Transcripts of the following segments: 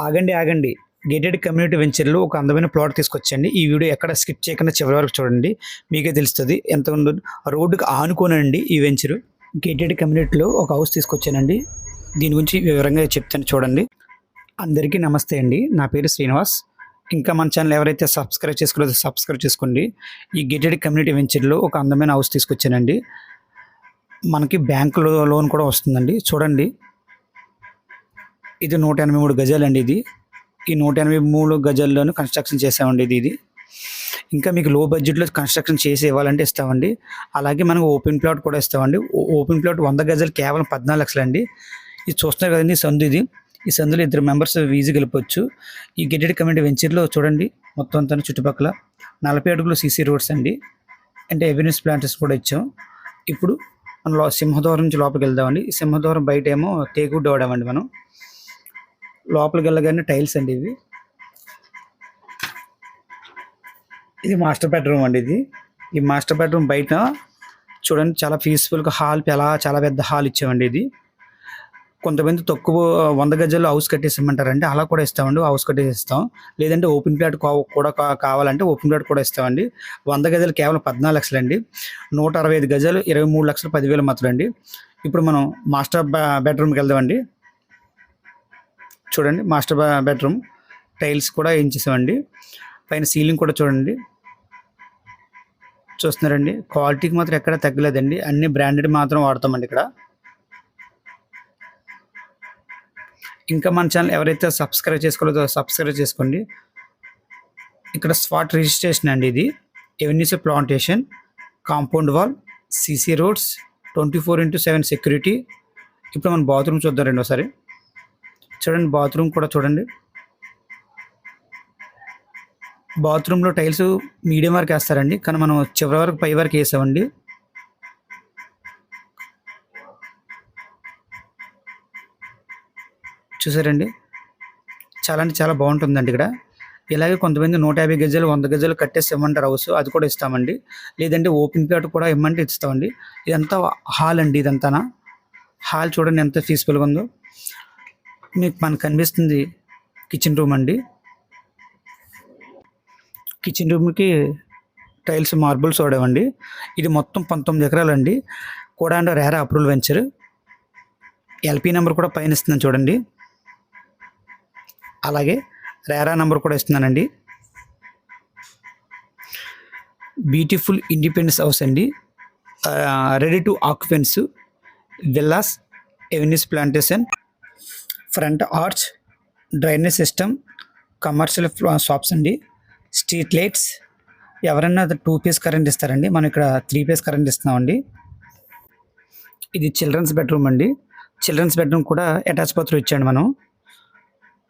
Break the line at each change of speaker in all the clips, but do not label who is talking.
ఆగండి ఆగండి. Gated community వెంచర్లో ఒక అందమైన ప్లాట్ తీసుకొచ్చండి. ఈ వీడియో ఎక్కడ స్కిప్ చేయకుండా చివరి వరకు చూడండి. మీకే తెలుస్తుంది. ఎంత ఉందో రోడ్డుకి ఆనుకోనండి ఈ వెంచరు గేటెడ్ కమ్యూనిటీలో ఒక హౌస్ తీసుకొచ్చానండి. దీని గురించి వివరంగా చెప్తాను చూడండి. అందరికీ నమస్తే అండి. నా పేరు శ్రీనివాస్. ఇంకా మన ఛానల్ ఎవరైతే సబ్స్క్రైబ్ చేసుకోలేదో సబ్స్క్రైబ్ చేసుకోండి. ఈ గేటెడ్ కమ్యూనిటీ వెంచర్లో ఒక అందమైన హౌస్ తీసుకొచ్చానండి. మనకి బ్యాంకులో లోన్ కూడా వస్తుందండి. చూడండి. ఇది నూట ఎనభై మూడు గజాలండి ఇది. ఈ నూట ఎనభై మూడు గజాల్లోనూ కన్స్ట్రక్షన్ చేసామండి ఇది ఇది. ఇంకా మీకు లో బడ్జెట్లో కన్స్ట్రక్షన్ చేసి ఇవ్వాలంటే ఇస్తామండి. అలాగే మనకు ఓపెన్ ప్లాట్ కూడా ఇస్తామండి. ఓ- ఓపెన్ ప్లాట్ వంద గజాలు కేవలం పద్నాలుగు లక్షలండి. ఇది చూస్తున్నారు కదండి సందు ఇది. ఈ సందులో ఇద్దరు మెంబర్స్ ఈజీగా గెలిపొచ్చు. ఈ గెటెడ్ కమ్యూనిటీ వెంచర్లో చూడండి మొత్తం అంతా చుట్టుపక్కల నలభై అడుగులు సీసీ రోడ్స్ అండి. అంటే ఎవెన్యూస్ ప్లాంటర్స్ కూడా ఇచ్చాం. ఇప్పుడు మనం సింహద్వారం నుంచి లోపలికి వెళ్దామండి. సింహద్వారం బయట ఏమో తేగుడ్డ వాడామండి మనం. లోపలికి వెళ్ళగానే టైల్స్ అండి ఇవి. ఇది మాస్టర్ బెడ్రూమ్ అండి ఇది. ఈ మాస్టర్ బెడ్రూమ్ బయట చూడండి చాలా పీస్ఫుల్గా హాల్ చాలా చాలా పెద్ద హాల్ ఇచ్చామండి ఇది. కొంతమంది తక్కువ వంద గజాల్లో హౌస్ కట్టేసిమంటారండి అలా కూడా ఇస్తామండి హౌస్ కట్టేసిస్తాం. లేదంటే ఓపెన్ ప్లాట్ కూడా కావాలంటే ఓపెన్ ప్లాట్ కూడా ఇస్తామండి. వంద గజాలు కేవలం పద్నాలుగు లక్షలు అండి నూట అరవై ఐదు గజాలు ఇరవై మూడు లక్షలు పదివేలు మాత్రం అండి ఇప్పుడు మనం మాస్టర్ బెడ్రూమ్కి వెళ్దామండి. చూడండి మాస్టర్ బెడ్రూమ్ టైల్స్ కూడా వేయించేసామండి పైన సీలింగ్ కూడా చూడండి. చూస్తున్నారండి క్వాలిటీకి మాత్రం ఎక్కడ తగ్గలేదండి. అన్ని బ్రాండెడ్ మాత్రం వాడతామండి ఇక్కడ. ఇంకా మన ఛానల్ ఎవరైతే సబ్స్క్రైబ్ చేసుకోలేదో సబ్స్క్రైబ్ చేసుకోండి. ఇక్కడ స్పాట్ రిజిస్ట్రేషన్ అండి ఇది. Avenues plantation compound wall CC roads twenty four into seven security. ఇప్పుడు మనం బాత్రూమ్ చూద్దాం రెండోసారి. చూడండి బాత్రూమ్ కూడా చూడండి. బాత్రూంలో టైల్స్ మీడియం వరకు వేస్తారండి కానీ మనం చివరి వరకు పై వరకు వేసామండి. చూసారండి? చాలా అంటే చాలా బాగుంటుందండి ఇక్కడ. ఇలాగే కొంతమంది నూట యాభై గజాలు వంద గజాలు కట్టేసి ఇవ్వమంటారు హౌస్ అది కూడా ఇస్తామండి. లేదంటే ఓపెన్ ప్లాట్ కూడా ఇవ్వమంటే ఇస్తామండి. ఇదంతా హాల్ అండి ఇదంతానా? హాల్ చూడండి ఎంత పీస్ఫుల్గా ఉందో. మీకు మనకు కనిపిస్తుంది కిచెన్ రూమ్ అండి. కిచెన్ రూమ్కి టైల్స్ మార్బుల్స్ వాడామండి ఇది మొత్తం పంతొమ్మిది ఎకరాలండి. కూడా and RERA approval venture. LP number కూడా పైన ఇస్తున్నాను చూడండి. అలాగే రేరా నెంబర్ కూడా ఇస్తున్నానండి. బ్యూటిఫుల్ ఇండిపెండెన్స్ హౌస్ అండి. Ready to occupancy. Villas avenues plantation. Front arch drainage system commercial shops అండి. స్ట్రీట్ లైట్స్ ఎవరైనా టూ పీస్ కరెంట్ ఇస్తారండి. మనం ఇక్కడ త్రీ పీస్ కరెంట్ ఇస్తున్నామండి. ఇది చిల్డ్రన్స్ బెడ్రూమ్ అండి. చిల్డ్రన్స్ బెడ్రూమ్ కూడా అటాచ్ బాత్రూమ్ ఇచ్చాడు మనం.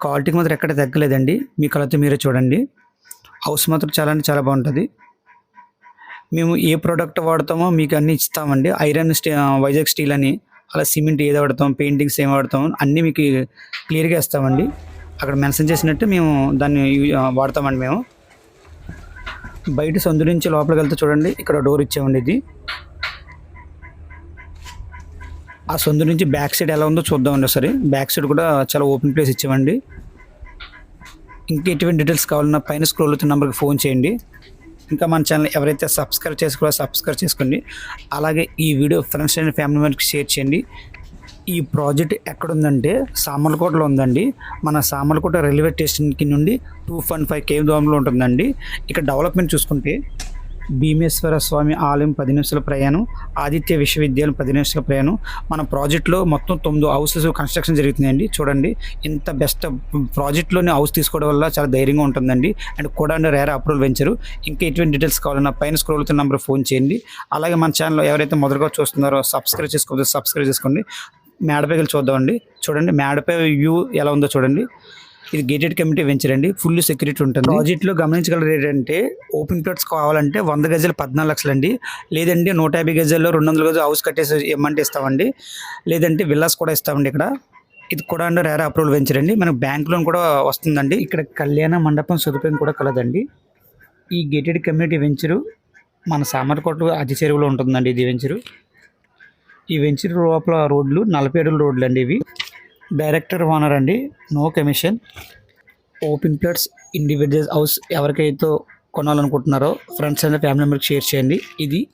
క్వాలిటీకి మాత్రం ఎక్కడ తగ్గలేదండి. మీ కళతో మీరే చూడండి. హౌస్ మాత్రం చాలా అంటే చాలా బాగుంటుంది. మేము ఏ ప్రోడక్ట్ వాడతామో మీకు అన్నీ ఇస్తామండి. ఐరన్ స్టీ వైజాగ్ స్టీల్ అని అలా సిమెంట్ ఏది వాడతాం పెయింటింగ్స్ ఏం వాడతాం అన్నీ మీకు క్లియర్గా ఇస్తామండి. అక్కడ మెన్షన్ చేసినట్టు మేము దాన్ని వాడతామండి మేము. బయట సందు నుంచి లోపలికి వెళ్తే చూడండి ఇక్కడ డోర్ ఇచ్చామండి ఇది. ఆ సందు నుంచి బ్యాక్ సైడ్ ఎలా ఉందో చూద్దామండి ఒకసారి. బ్యాక్ సైడ్ కూడా చాలా ఓపెన్ ప్లేస్ ఇచ్చామండి. ఇంకా ఎటువంటి డీటెయిల్స్ కావాలన్నా పైన స్క్రోల్ అవుతున్న నెంబర్కి ఫోన్ చేయండి. ఇంకా మన ఛానల్ ఎవరైతే సబ్స్క్రైబ్ చేసుకోవాలో సబ్స్క్రైబ్ చేసుకోండి. అలాగే ఈ వీడియో ఫ్రెండ్స్ అండ్ ఫ్యామిలీ మెంబర్కి షేర్ చేయండి. ఈ ప్రాజెక్ట్ ఎక్కడ ఉందంటే సామర్లకోటలో ఉందండి. మన సామర్లకోట రైల్వే స్టేషన్కి నుండి టూ పాయింట్ ఫైవ్ కేవ్ దూరంలో ఉంటుందండి. ఇక్కడ డెవలప్మెంట్ చూసుకుంటే భీమేశ్వర స్వామి ఆలయం పది నిమిషాల ప్రయాణం ఆదిత్య విశ్వవిద్యాలయం పది నిమిషాల ప్రయాణం. మన ప్రాజెక్ట్లో మొత్తం తొమ్మిది హౌసెస్ కన్స్ట్రక్షన్ జరుగుతుందండి. చూడండి ఇంత బెస్ట్ ప్రాజెక్ట్లోనే హౌస్ తీసుకోవడం వల్ల చాలా ధైర్యంగా ఉంటుందండి. అండ్ కూడా రేర్ అప్రూవల్ వెంచరు. ఇంకా ఎటువంటి డీటెయిల్స్ కావాలన్నా పైన స్క్రోల్ అవుతున్న నెంబర్ ఫోన్ చేయండి. అలాగే మన ఛానల్ ఎవరైతే మొదటగా చూస్తున్నారో సబ్స్క్రైబ్ చేసుకోవచ్చు సబ్స్క్రైబ్ చేసుకోండి. మేడపై వెళ్ళి చూద్దామండి. చూడండి మేడపై వ్యూ ఎలా ఉందో చూడండి. ఇది గేటెడ్ కమిటీ వెంచర్ అండి. ఫుల్ సెక్యూరిటీ ఉంటుంది. ప్రాజెక్ట్లో గమనించగలరు ఏంటంటే ఓపెన్ ప్లాట్స్ కావాలంటే వంద గజలు పద్నాలుగు లక్షలు అండి. లేదంటే నూట యాభై గజల్లో రెండు వందల గజలు హౌస్ కట్టేసి ఇమ్మంటే ఇస్తామండి. లేదంటే విల్లాస్ కూడా ఇస్తామండి ఇక్కడ. ఇది కూడా అండి రేర్ అప్రూవల్ వెంచర్ అండి. మనకు బ్యాంక్ లోన్ కూడా వస్తుందండి. ఇక్కడ కళ్యాణ మండపం సదుపాయం కూడా కలదండి. ఈ గేటెడ్ కమ్యూనిటీ వెంచరు మన సామర్కోట అతి చెరువులో ఉంటుందండి ఇది వెంచరు ఈ వెంచర్ లోపల రోడ్లు నలభై అడుగుల రోడ్లు అండి ఇవి. డైరెక్టర్ ఓనర్ అండి. No commission. Open plates individual house ఎవరికైతే కొనాలనుకుంటున్నారో ఫ్రెండ్స్ అండ్ ఫ్యామిలీ మెంబర్కి షేర్ చేయండి. ఇది